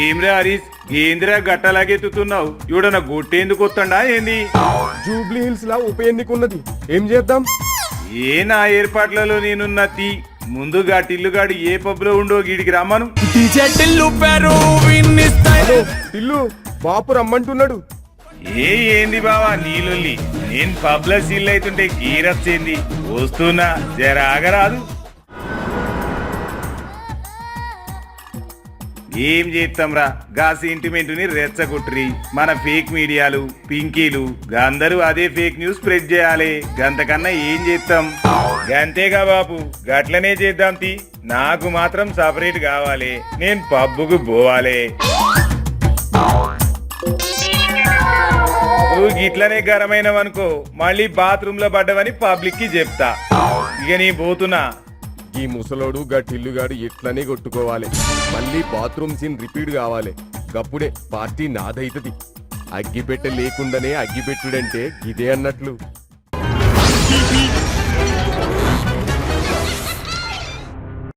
ఏమ్రా హరీష్? ఏందిరా గట్టలాగెత్తుతున్నావు ఇవిడన గొట్టేందుకు వస్తుండా ఏంది? జూబ్లీ హిల్స్ లా ఉప ఎన్నిక ఉన్నది ఏం చేద్దాం? ఏ నా ఏర్పాట్లలో నేనున్న తీ. ముందుగా టిల్లుగాడు ఏ పబ్లో ఉండో గీడికి రమ్మను. ఇల్లు బాపు రమ్మంటున్నాడు. ఏ ఏంది బావా నీళ్ళొల్లి? నేను పబ్ల సీల్ అవుతుంటే గీరచ్చేంది. వస్తున్నా జర ఏం చేస్తాంరా? గా సెంటిమెంటుని రెచ్చగొట్రి మన ఫేక్ మీడియాలు పింకీలు అందరూ అదే ఫేక్ న్యూస్ స్ప్రెడ్ చేయాలి. గంతకన్నా ఏం చేస్తాం? గంతేగా బాబు గట్లనే చేద్దాం తి. నాకు మాత్రం సపరేట్ కావాలి. నేను పబ్బుకు పోవాలి. నువ్వు గిట్లనే గరమైనవనుకో మళ్ళీ బాత్రూమ్లో పడ్డవని పబ్లిక్కి చెప్తా. ఇక నీ పోతున్నా. ఈ ముసలోడు గా టిల్లుగాడు ఎట్లనే కొట్టుకోవాలి. మళ్ళీ బాత్రూమ్ సీన్ రిపీట్ కావాలి. గప్పుడే పార్టీ నాదైతది. అగ్గిపెట్టె లేకుండానే అగ్గిపెట్టుడంటే ఇదే అన్నట్లు.